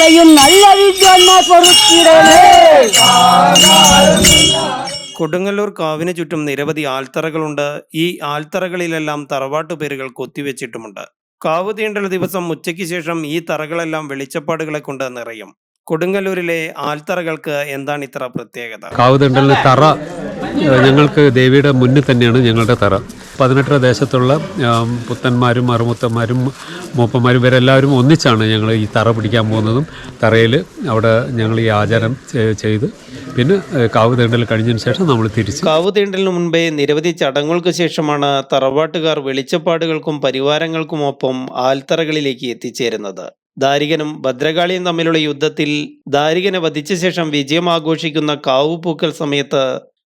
ചെയ്യും നല്ല വിദ്വാൻമാർ പൊറുക്കിടണേ കൊടുങ്ങല്ലൂർ കാവിന് ചുറ്റും നിരവധി ആൽത്തറകളുണ്ട്. ഈ ആൽത്തറകളിലെല്ലാം തറവാട്ടു പേരുകൾ കൊത്തിവെച്ചിട്ടുമുണ്ട്. കാവ് തീണ്ടൽ ദിവസം ഉച്ചയ്ക്ക് ശേഷം ഈ തറകളെല്ലാം വെളിച്ചപ്പാടുകളെ കൊണ്ട് നിറയും. കൊടുങ്ങല്ലൂരിലെ ആൽത്തറകൾക്ക് എന്താണ് ഇത്ര പ്രത്യേകത? കാവ് തീണ്ടലിന് തറ ഞങ്ങൾക്ക് ദേവിയുടെ മുന്നിൽ തന്നെയാണ് ഞങ്ങളുടെ തറ. പതിനെട്ടര ദേശത്തുള്ള പുത്തന്മാരും മറുമുത്തന്മാരും മൂപ്പന്മാരും ഇവരെല്ലാവരും ഒന്നിച്ചാണ് ഞങ്ങൾ ഈ തറ പിടിക്കാൻ പോകുന്നതും. തറയിൽ അവിടെ ഞങ്ങൾ ഈ ആചാരം ചെയ്ത് പിന്നെ കാവ് തീണ്ടൽ കഴിഞ്ഞതിന് ശേഷം നമ്മൾ തിരിച്ചു. കാവ് തീണ്ടലിന് മുൻപേ നിരവധി ചടങ്ങുകൾക്ക് ശേഷമാണ് തറവാട്ടുകാർ വെളിച്ചപ്പാടുകൾക്കും പരിവാരങ്ങൾക്കുമൊപ്പം ആൽത്തറകളിലേക്ക് എത്തിച്ചേരുന്നത്. ദാരികനും ഭദ്രകാളിയും തമ്മിലുള്ള യുദ്ധത്തിൽ ദാരികനെ വധിച്ച ശേഷം വിജയം ആഘോഷിക്കുന്ന കാവുപൂക്കൽ സമയത്ത്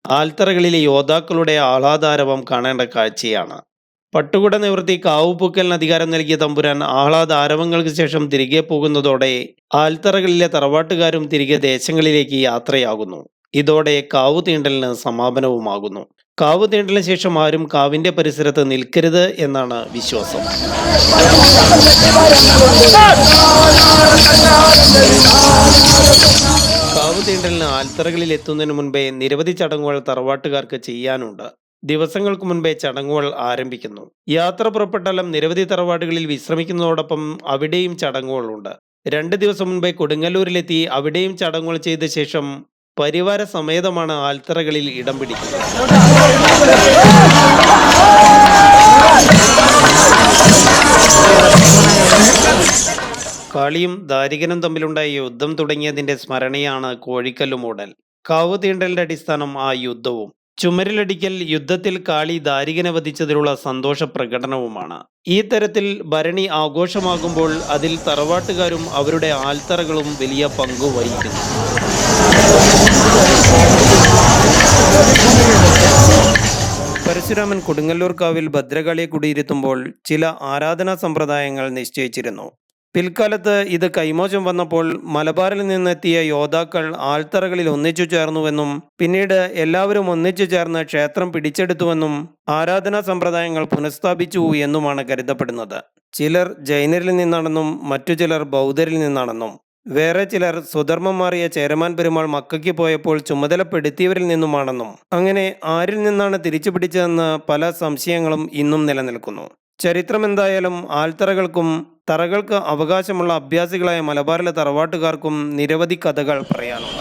ആൽത്തറകളിലെ യോദ്ധാക്കളുടെ ആഹ്ലാദാരവം കാണേണ്ട കാഴ്ചയാണ്. പട്ടുകുട നിവൃത്തി കാവുപൂക്കലിന് അധികാരം നൽകിയ തമ്പുരാൻ ആഹ്ലാദാരവങ്ങൾക്ക് ശേഷം തിരികെ പോകുന്നതോടെ ആൽത്തറകളിലെ തറവാട്ടുകാരും തിരികെ ദേശങ്ങളിലേക്ക് യാത്രയാകുന്നു. ഇതോടെ കാവു തീണ്ടലിന് സമാപനവുമാകുന്നു. കാവു തീണ്ടലിന് ശേഷം ആരും കാവിന്റെ പരിസരത്ത് നിൽക്കരുത് എന്നാണ് വിശ്വാസം. ആൽത്തറകളിൽ എത്തുന്നതിന് മുൻപേ നിരവധി ചടങ്ങുകൾ തറവാട്ടുകാർക്ക് ചെയ്യാനുണ്ട്. ദിവസങ്ങൾക്ക് മുൻപേ ചടങ്ങുകൾ ആരംഭിക്കുന്നു. യാത്ര പുറപ്പെട്ടാലും നിരവധി തറവാടുകളിൽ വിശ്രമിക്കുന്നതോടൊപ്പം അവിടെയും ചടങ്ങുകളുണ്ട്. രണ്ട് ദിവസം മുൻപേ കൊടുങ്ങല്ലൂരിലെത്തി അവിടെയും ചടങ്ങുകൾ ചെയ്ത ശേഷം പരിവാര സമേതമാണ് ആൽത്തറകളിൽ ഇടം പിടിക്കുന്നത്. കാളിയും ദാരികനും തമ്മിലുണ്ടായ യുദ്ധം തുടങ്ങിയതിന്റെ സ്മരണയാണ് കോഴിക്കല്ല് മൂടൽ കാവ് തീണ്ടലിന്റെ അടിസ്ഥാനം ആ യുദ്ധവും. ചുമരിലടിക്കൽ യുദ്ധത്തിൽ കാളി ദാരികനെ വധിച്ചതിലുള്ള സന്തോഷ പ്രകടനവുമാണ്. ഈ തരത്തിൽ ഭരണി ആഘോഷമാകുമ്പോൾ അതിൽ തറവാട്ടുകാരും അവരുടെ ആൽത്തറകളും വലിയ പങ്കു വഹിക്കുന്നു. പരശുരാമൻ കൊടുങ്ങല്ലൂർ കാവിൽ ഭദ്രകാളിയെ കുടിയിരുത്തുമ്പോൾ ചില ആരാധനാ സമ്പ്രദായങ്ങൾ നിശ്ചയിച്ചിരുന്നു. പിൽക്കാലത്ത് ഇത് കൈമോശം വന്നപ്പോൾ മലബാറിൽ നിന്നെത്തിയ യോദ്ധാക്കൾ ആൾത്തറകളിൽ ഒന്നിച്ചു ചേർന്നുവെന്നും പിന്നീട് എല്ലാവരും ഒന്നിച്ചു ചേർന്ന് ക്ഷേത്രം പിടിച്ചെടുത്തുവെന്നും ആരാധനാ സമ്പ്രദായങ്ങൾ പുനഃസ്ഥാപിച്ചു എന്നുമാണ് കരുതപ്പെടുന്നത്. ചിലർ ജൈനരിൽ നിന്നാണെന്നും മറ്റു ചിലർ ബൗദ്ധരിൽ നിന്നാണെന്നും. വേറെ ചിലർ സ്വധർമ്മം മാറിയ ചേരമാൻ പെരുമാൾ മക്കയ്ക്ക് പോയപ്പോൾ ചുമതലപ്പെടുത്തിയവരിൽ നിന്നുമാണെന്നും. അങ്ങനെ ആരിൽ നിന്നാണ് തിരിച്ചു പിടിച്ചതെന്ന് പല സംശയങ്ങളും ഇന്നും നിലനിൽക്കുന്നു. ചരിത്രം എന്തായാലും ആൽത്തറകൾക്കും തറകൾക്ക് അവകാശമുള്ള അഭ്യാസികളായ മലബാറിലെ തറവാട്ടുകാർക്കും നിരവധി കഥകൾ പറയാനുണ്ട്.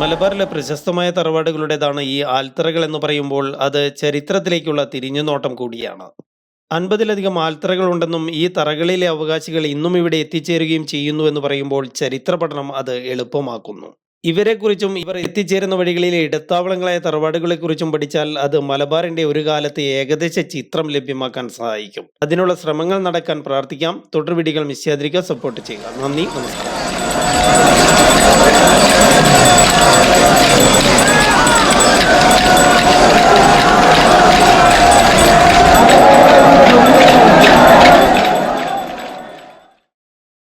മലബാറിലെ പ്രശസ്തമായ തറവാടുകളുടേതാണ് ഈ ആൽത്തറകൾ എന്ന് പറയുമ്പോൾ അത് ചരിത്രത്തിലേക്കുള്ള തിരിഞ്ഞുനോട്ടം കൂടിയാണ്. അൻപതിലധികം ആൽത്തറകളുണ്ടെന്നും ഈ തറകളിലെ അവകാശികൾ ഇന്നും ഇവിടെ എത്തിച്ചേരുകയും ചെയ്യുന്നു എന്ന് പറയുമ്പോൾ ചരിത്ര പഠനം അത് എളുപ്പമാക്കുന്നു. ഇവരെക്കുറിച്ചും ഇവർ എത്തിച്ചേരുന്ന വഴികളിലെ ഇടത്താവളങ്ങളായ തറവാടുകളെക്കുറിച്ചും പഠിച്ചാൽ അത് മലബാറിന്റെ ഒരു കാലത്തെ ഏകദേശ ചിത്രം ലഭ്യമാക്കാൻ സഹായിക്കും. അതിനുള്ള ശ്രമങ്ങൾ നടക്കാൻ പ്രാർത്ഥിക്കാം. തുടർ മിസ്യാദ്രിക മിസ് സപ്പോർട്ട് ചെയ്യുക. നന്ദി നമസ്കാരം.